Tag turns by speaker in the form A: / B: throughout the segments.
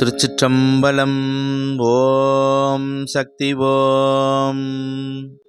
A: திருச்சிற்றம்பலம். ஓம் சக்தி ஓம்.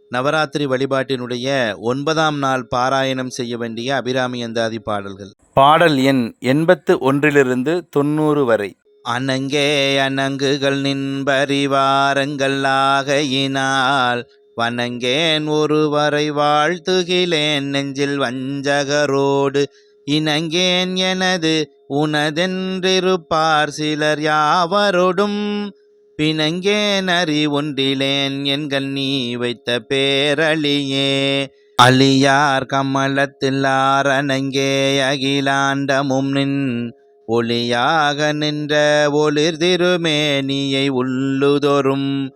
A: நவராத்திரி வழிபாட்டினுடைய ஒன்பதாம் நாள் பாராயணம் செய்ய வேண்டிய அபிராமி அந்தாதி பாடல்கள். பாடல் எண் எண்பத்து ஒன்றிலிருந்து தொண்ணூறு வரை. அனங்கே அணங்குகள் நின்பறிவாரங்கள் ஆகையினால் வணங்கேன் ஒருவரை வாழ்த்துகிலேன் நெஞ்சில் வஞ்சகரோடு இணங்கேன் எனது உனதென்றிருப்பார் சிலர் யாவரோடும். பிணங்கேன் அறி ஒன்றிலேன் என்கள் நீ வைத்த பேரழியே. அழியார் கமலத்தில் ஆரணங்கே அகிலாண்டமும் நின் ஒளியாக நின்ற ஒளிர் திருமேனியை உள்ளுதொரும்.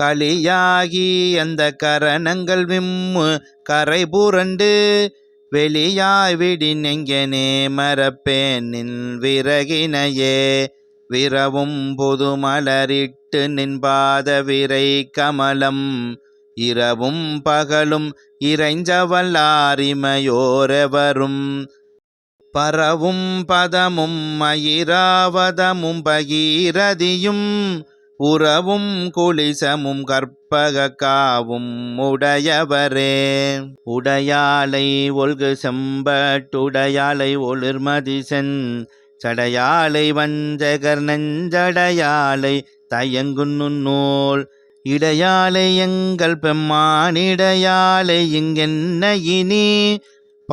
A: களியாகி அந்த கரணங்கள் விம்மு கரை புரண்டு வெளியாய் விடின் எங்கனே மறப்பேன் நின் விறகினையே. விரவும் புது மலரிட்டு நின்பாத விரை கமலம். இரவும் பகலும் இறைஞ்சவல்லாரிமையோரெவரும் பரவும் பதமும் மயிராவதமும் பகீரதியும். உறவும் குளிசமும் கற்பக காவும் உடையவரே உடையாலை ஒல்கு செம்பட்டுடையாலை ஒளிர்மதிசன் சடையாலை வஞ்சகர் நெஞ்சடையாலை தயங்குநூல் இடையாலை எங்கள் பெம்மானிடையாலை இங்கென்ன இனி?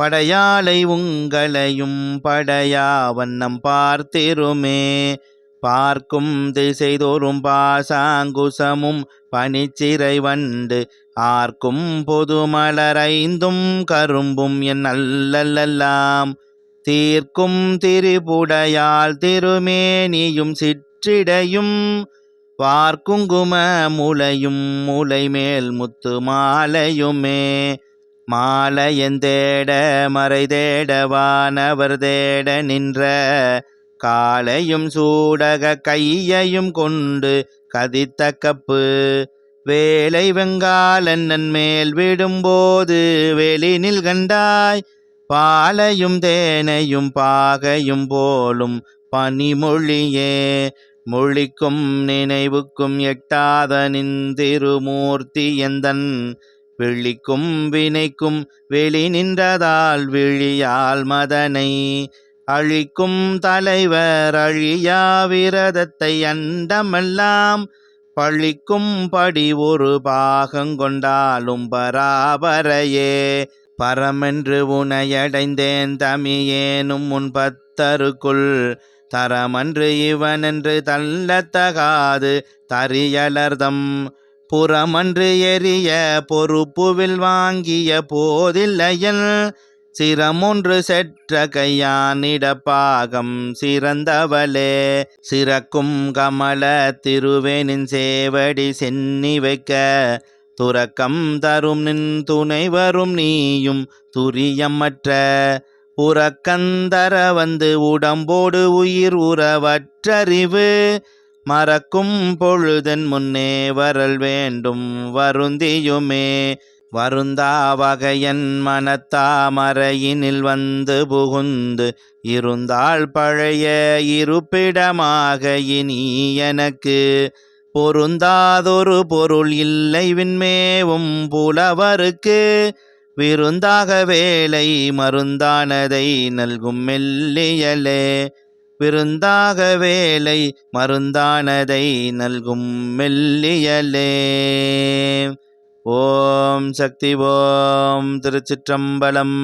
A: படையாலை உங்களையும் படையாவண்ணம் பார்த்திருமே. பார்க்கும் திசைதோறும் பாசாங்குசமும் பனிச்சிறை வண்டு ஆர்க்கும் பொது மலரைந்தும் கரும்பும் என் அல்லல்லாம் தீர்க்கும் திரிபுடையால் திருமேனியும் சிற்றிடையும். பார்க்குங்கும முலையும் முலை மேல் முத்து மாலையுமே. மாலையந்தேட மறை தேட வானவர் தேட நின்ற காலையும் சூடக கையையும் கொண்டு கதித்த கப்பு. வேலை வெங்காலன் மேல் விடும்போது வெளினில் கண்டாய். பாலையும் தேனையும் பாகையும் போலும் பனிமொழியே. மொழிக்கும் நினைவுக்கும் எட்டாத நின்திருமூர்த்தி எந்தன்? விழிக்கும் வினைக்கும் வெளி நின்றதால் விழியால் மதனை. அழிக்கும் தலைவர் அழியா விரதத்தை அண்டமெல்லாம். பழிக்கும் படி ஒரு பாகங்கொண்டாலும் பராபரையே. பரமென்று உனையடைந்தேன் தமியேனும் உன் பத்தருக்குள். தரமன்று இவனென்று தள்ளத்தகாது தரியலர்தம். புறமன்று எரிய பொறுப்புவில் வாங்கிய போதில்லையல். சிரமொன்று செற்ற கையானிடப்பாகம் சிறந்தவளே. சிறக்கும் கமல திருவேனின் சேவடி சென்னி வைக்க துறக்கம் தரும் நின் துணை வரும் நீயும் துரியமற்ற. உறக்கந்தர வந்து உடம்போடு உயிர் உறவற்றறிவு. மறக்கும் பொழுதன் முன்னே வரல் வேண்டும் வருந்தியுமே. வருந்தா வகையன் மனத்தாமரையினில் வந்து புகுந்து இருந்தாள் பழைய இருப்பிடமாக இனி எனக்கு பொருந்தாதொரு பொருள் இல்லை விண்மேவும் புலவருக்கு. விருந்தாக வேலை மருந்தானதை நல்கும் மெல்லியலே. விருந்தாக வேலை மருந்தானதை நல்கும் மெல்லியலே. ஓம் சக்தி ஓம் திருச்சிற்றம்பலம்.